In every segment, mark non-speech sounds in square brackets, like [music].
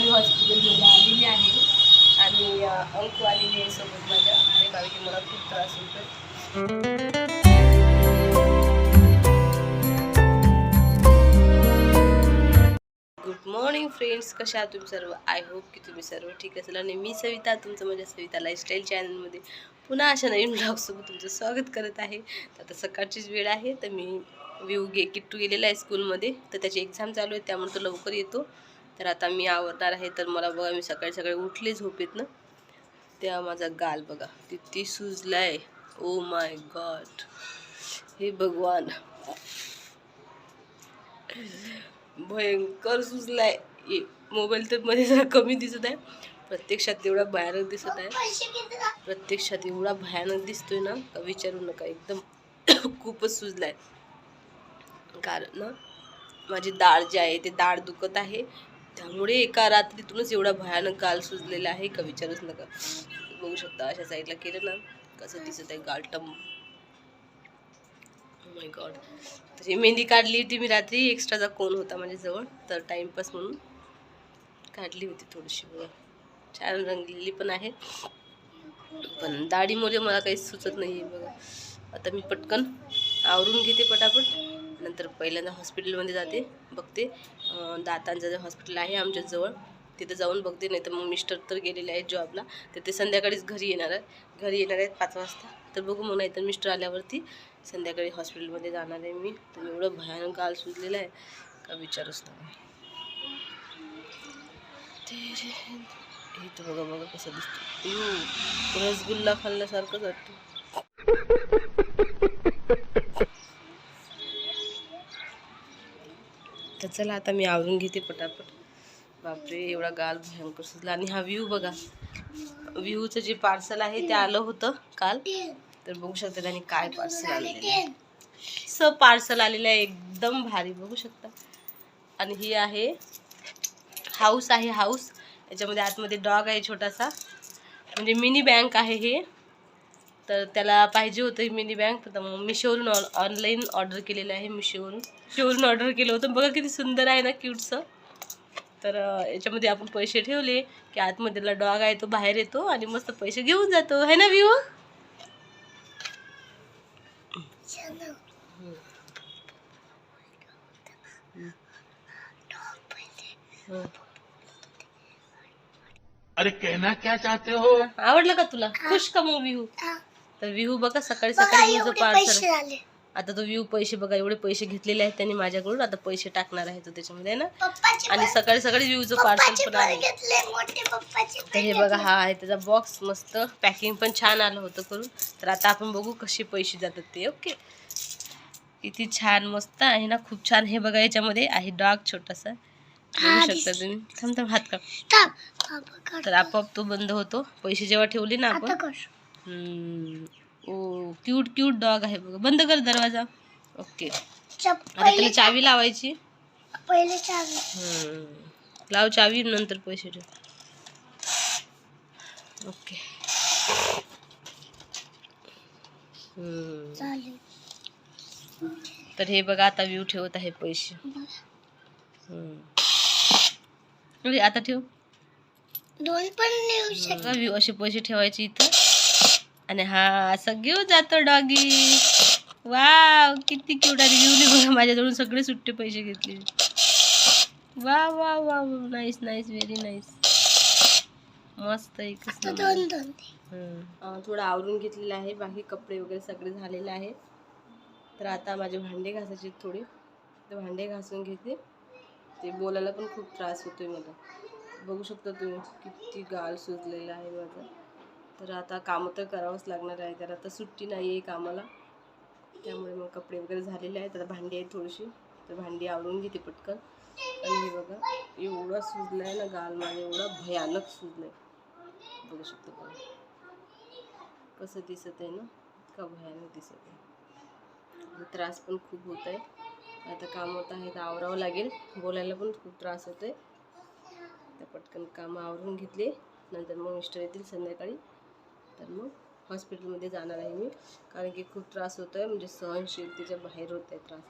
मी हॉस्पिटलमध्ये आलेली आहे. आणि अंकू आलेली आहे सोबत माझ्या आणि कारण की मला खूप त्रास होतो गुड मॉर्निंग फ्रेंड्स कशा आहात तुम्ही सर्व? आय होप की तुम्ही सर्व ठीक असेल. आणि मी सविता तुमचं माझ्या सविता लाईफस्टाईल चॅनलमध्ये पुन्हा अशा नवीन ब्लॉगसोबत तुमचं स्वागत करत आहे. तर आता सकाळचीच वेळ आहे. तर मी व्यू गे किट्टू गेलेला आहे स्कूलमध्ये तर त्याची एक्झाम चालू आहे. त्यामुळे तो लवकर येतो. तर आता मी आवडणार आहे तर मला बघा मी सकाळी सकाळी उठले झोपेत ना त्या माझा गाल बघा किती सुजलाय. ओ माय गॉड हे भगवान. भयंकर सुचलाय मोबाईल तर मध्ये जरा कमी दिसत आहे. प्रत्यक्षात एवढा भयानक दिसत आहे. प्रत्यक्षात एवढा भयानक दिसतोय ना का विचारू नका एकदम [coughs] खूपच सुजलाय. कारण ना माझी डाळ जी आहे ते डाळ दुखत आहे. त्यामुळे एका रात्रीतूनच एवढा भयानक गाल सुजलेला आहे का विचारूच नका. बघू शकता अशा साईडला केलं ना कसं दिसत आहे गालटम माय oh गॉड तर ही मेहंदी काढली होती मी रात्री एक्स्ट्राचा कोण होता माझ्याजवळ तर टाईमपास म्हणून काढली होती थोडीशी बघा. छान रंगलेली पण आहे. पण दाढीमुळे मला काही सुचत नाही आहे बघा. आता मी पटकन आवरून घेते पटापट. नंतर पहिल्यांदा हॉस्पिटलमध्ये जाते बघते. दातांचं जे हॉस्पिटल आहे आमच्याजवळ तिथे जाऊन बघते नाही तर मग मिस्टर तर गेलेले आहेत जॉबला. तर ते संध्याकाळीच घरी येणार आहेत. घरी येणार आहेत पाच वाजता. तर बघू मग नाही तर मिस्टर आल्यावरती संध्याकाळी हॉस्पिटलमध्ये जाणार आहे मी. तर एवढं भयानक गाल सुजलेलं आहे का विचारूच नका. हे तर बघा बघा कसं दिसतं रसगुल्ला खाल्ल्यासारखंच वाटतं तर चला आता मी आवरून घेते पटापट. बापरे एवढा गाल भयंकर सुचला आणि हा व्ह्यू बघा. व्ह्यूचं जे पार्सल आहे ते आलं होतं काल. तर बघू शकता त्यांनी काय पार्सल आलेलं आहे. स पार्सल आलेलं आहे एकदम भारी. बघू शकता. आणि ही आहे हाऊस आहे हाऊस. याच्यामध्ये आतमध्ये डॉग आहे छोटासा. म्हणजे मिनी बँक आहे हे. तर त्याला पाहिजे होतं मिनी बँक. तर मग मिशोवरून ऑनलाईन ऑर्डर केलेलं आहे मिशोवरून मिशोवरून ऑर्डर केलं होतं. बघा किती सुंदर आहे ना क्यूटचं तर याच्यामध्ये आपण पैसे ठेवले की आतमध्येला डॉग आहे तो बाहेर येतो आणि मस्त पैसे घेऊन जातो. है ना विवो हं. अरे कहना क्या चाहते हो? आवडलं का तुला? खुश का मग विहू तर विहू बघा सकाळी सकाळी पार्सल. आता तो विहू पैसे बघा एवढे पैसे घेतलेले आहेत त्यांनी माझ्याकडून आता पैसे टाकणार आहे तो त्याच्यामध्ये ना? आणि सकाळी सकाळी विहूचं पार्सल पण आले. तर हे बघा हा आहे त्याचा बॉक्स मस्त. पॅकिंग पण छान आलं होतं करून. तर आता आपण बघू कसे पैसे जातात ते ओके किती छान मस्त आहे ना? खूप छान. हे बघा याच्यामध्ये आहे डॉग छोटासा. बघू शकता तुम्ही. थांब थांब हात का तर आपोआप तो बंद होतो. पैसे जेव्हा ठेवले ना आपण. ओ क्यूट क्यूट डॉग आहे बघा. बंद कर दरवाज़ा. ओके आता त्याला चावी लावायची. पहिले चालू हम्म. लाव चावी नंतर पैसे ठेव. ओके हम्म. तर हे बघा आता व्ह्यू ठेवत आहे पैसे. हम्म. आता ठेव. दोन पण नेऊ शकतो. व्ह्यू असे पैसे ठेवायचे इथं. आणि हा असं घेऊन जातो डॉगी. वाव किती क्यूट आहे व्ह्यूने बघा माझ्याजवळून सगळे सुट्टे पैसे घेतले. वा वा वा नाईस नाईस व्हेरी नाईस मस्त थोडं आवरून घेतलेलं आहे बाकी कपडे वगैरे सगळे झालेले आहे तर आता माझे भांडे घासायचे आहेत थोडे. ते भांडे घासून घेते. ते बोलायला पण खूप त्रास होतोय मला. बघू शकता तुम्ही किती गाल सुजलेला आहे माझा. तर आता कामं तर करावंच लागणार आहे तर आता सुट्टी नाही आहे कामाला. त्यामुळे मग कपडे वगैरे झालेले आहेत आता भांडी आहेत थोडीशी. तर भांडी आवरून घेते पटकन. आणि हे बघा एवढा सुजला आहे ना गाल माझा एवढा भयानक सुजला आहे बघू शकतो का कसं दिसत आहे ना इतका भयानक दिसत आहे. त्रास पण खूप होत आहे. आता काम होत आहे तर आवरावं लागेल. बोलायला पण खूप त्रास होतो आहे तर पटकन कामं आवरून घेतले. नंतर मग मिस्टर येतील संध्याकाळी. तर मग हॉस्पिटलमध्ये जाणार आहे मी. कारण की खूप त्रास होतो आहे म्हणजे सहनशीलतेच्या बाहेर होत आहे त्रास.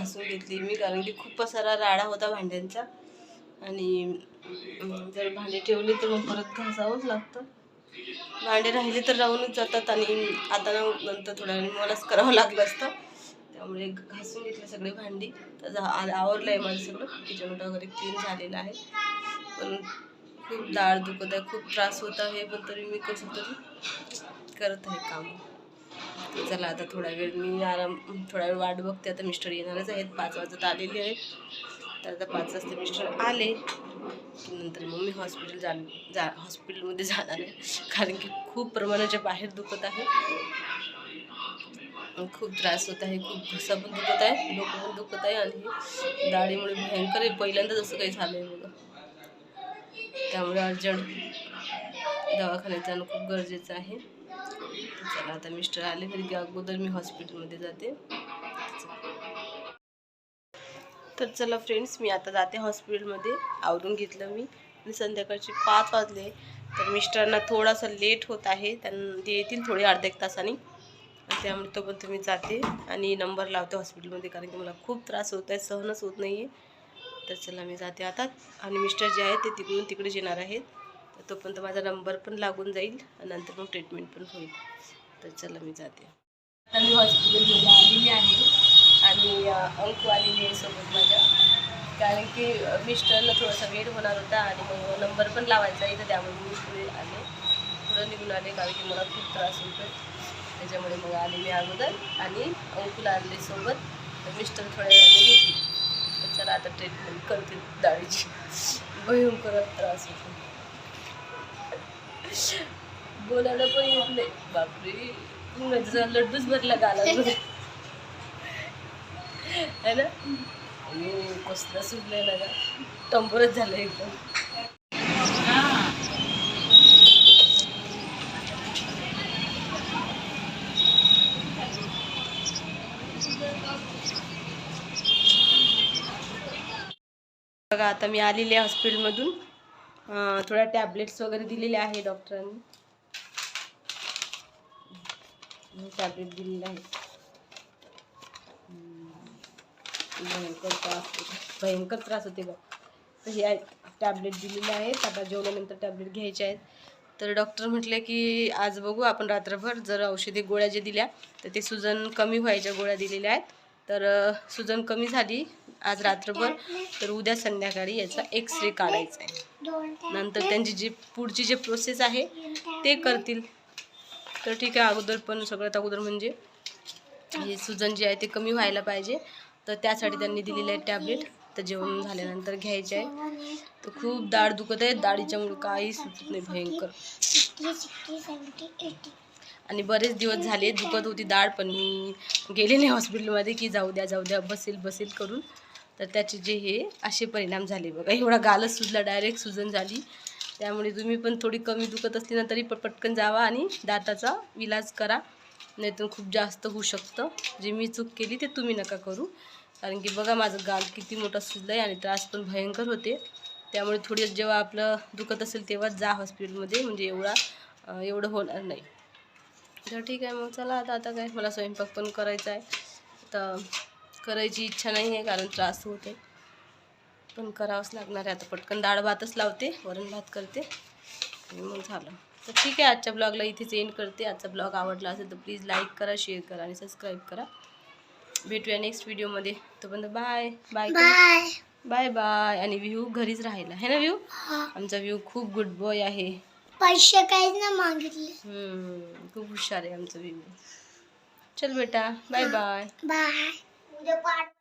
घासून घेतली. मी कारण की खूप सारा राडा होता भांड्यांचा. आणि जर भांडे ठेवले तर मग परत घासावंच लागतं. भांडे राहिले तर राहूनच जातात आणि आता ना नंतर थोड्या वेळाने मलाच करावं लागलं असतं. त्यामुळे घासून घेतले सगळे भांडी. तर आ- आवरलं आहे माझं सगळं. किचन वगैरे क्लीन झालेलं आहे. पण खूप दाळ दुखत आहे. खूप त्रास होत आहे. पण तरी मी कसं तरी करत आहे काम. चला आता थोडा वेळ मी आराम थोडा वेळ वाट बघते. आता मिस्टर येणारच आहेत. पाच वाजत आलेले आहेत. तर आता पाच वाजता मिस्टर आले. की नंतर मग मी हॉस्पिटल जा जा हॉस्पिटलमध्ये जाणार आहे. कारण की खूप प्रमाणाच्या बाहेर दुखत आहे. खूप त्रास होत आहे. खूप घसा पण दुखत आहे. डोकं पण दुखत आहे. आणि दाढीमुळे भयंकर आहे. पहिल्यांदाच असं काही झालं आहे बघा त्यामुळे अर्जंट दवाखान्यात जाणं खूप गरजेचं आहे. चला आता मिस्टर आले तरी की अगोदर मी हॉस्पिटलमध्ये जाते. तर चला फ्रेंड्स मी आता जाते हॉस्पिटलमध्ये. आवरून घेतलं मी. आणि संध्याकाळचे पाच वाजले. तर मिस्टरांना थोडासा लेट होत आहे. त्यांना ते येतील थोडे अर्ध एक तासाने. त्यामुळे तो पण तुम्ही जाते. आणि नंबर लावते हॉस्पिटलमध्ये कारण की मला खूप त्रास होत आहे. सहनच होत नाही आहे तर चला मी जाते आता. आणि मिस्टर जे आहेत ते तिकडून तिकडेच येणार आहेत. तोपर्यंत माझा नंबर पण लागून जाईल आणि नंतर मग ट्रीटमेंट पण होईल. तर चला मी जाते. आता मी हॉस्पिटलमध्ये आलेली आहे आणि अंकू आलेली आहे सोबत माझ्या. कारण की मिस्टरला थोडासा वेळ होणार होता आणि मग नंबर पण लावायचा आहे तर त्यामुळे मी पुढे आले. पुढं निघून आले कारण की मला खूप त्रास होतो त्याच्यामुळे मग आले मी अगोदर आणि अंकूला आणले सोबत. तर मिस्टर थोड्या वेळाने घेतली तर चला आता ट्रीटमेंट करते. दाढीची. भयंकर त्रास होतो बोलायला पण येत नाही. बापरे. माझा लड्डूच भरला गाला है ना? कसला कसलं सुजलंय का टंबरच झालं एकदम. बघा आता मी आलेली आहे हॉस्पिटलमधून. थोड्या टॅबलेट्स वगैरे दिलेल्या आहे डॉक्टरांनी टॅबलेट दिलेलं आहे. भयंकर त्रास भयंकर त्रास होते बघ. तर हे टॅबलेट दिलेले आहेत. आता जेवल्यानंतर टॅबलेट घ्यायचे आहेत. तर डॉक्टर म्हटले की आज बघू आपण रात्रभर. जर औषधी गोळ्या ज्या दिल्या तर ते सुजन कमी व्हायच्या गोळ्या दिलेल्या आहेत. तर सुजन कमी झाली आज रात्रभर तर उद्या संध्याकाळी याचा एक्स रे काढायचा आहे नंतर त्यांची जी पुढची जी प्रोसेस आहे ते करतील तर ठीक आहे अगोदर पण सगळ्यात अगोदर म्हणजे हे सुजन जे आहे ते कमी व्हायला पाहिजे तर त्यासाठी त्यांनी दिलेले आहे टॅबलेट तर जेवण झाल्यानंतर घ्यायचे आहे तर खूप दाढ दुखत आहे दाढीच्यामुळे काही सुचत नाही भयंकर आणि बरेच दिवस झाले दुखत होती दाढ पण मी गेले नाही हॉस्पिटलमध्ये की जाऊ द्या जाऊ द्या बसेल बसेल करून. तर त्याचे जे हे असे परिणाम झाले बघा. एवढा गालच सुजला डायरेक्ट सुजन झाली. त्यामुळे तुम्ही पण थोडी कमी दुखत असली ना तरी पटपटकन जावा आणि दाताचा इलाज करा. नाहीतर खूप जास्त होऊ शकतं. जे मी चूक केली ते तुम्ही नका करू. कारण की बघा माझं गाल किती मोठा सुजलं आहे आणि त्रास पण भयंकर होते. त्यामुळे थोडी जेव्हा आपलं दुखत असेल तेव्हाच जा हॉस्पिटलमध्ये. म्हणजे एवढा एवढं होणार नाही. तर ठीक आहे मग चला आता आता काय मला स्वयंपाक पण करायचा आहे. तर करायची इच्छा नाही आहे कारण त्रास होते पण करावंच लागणार आहे आता पटकन डाळ भातच लावते वरण भात करते. आणि मग झालं. तर ठीक आहे आजच्या ब्लॉगला इथेच एंड करते. आजचा ब्लॉग आवडला असेल तर प्लीज लाईक करा शेअर करा आणि सबस्क्राईब करा. भेटूया नेक्स्ट व्हिडिओमध्ये तोपर्यंत bye bye bye bye bye आणि व्ह्यू घरीच राहिला. है ना व्ह्यू आमचा व्ह्यू खूप गुड बॉय आहे. पैसे काहीच ना मागितले. हम्म, खूप हुशार आहे आमचं व्ह्यू चल बेटा बाय बाय बाय उद्या पाठ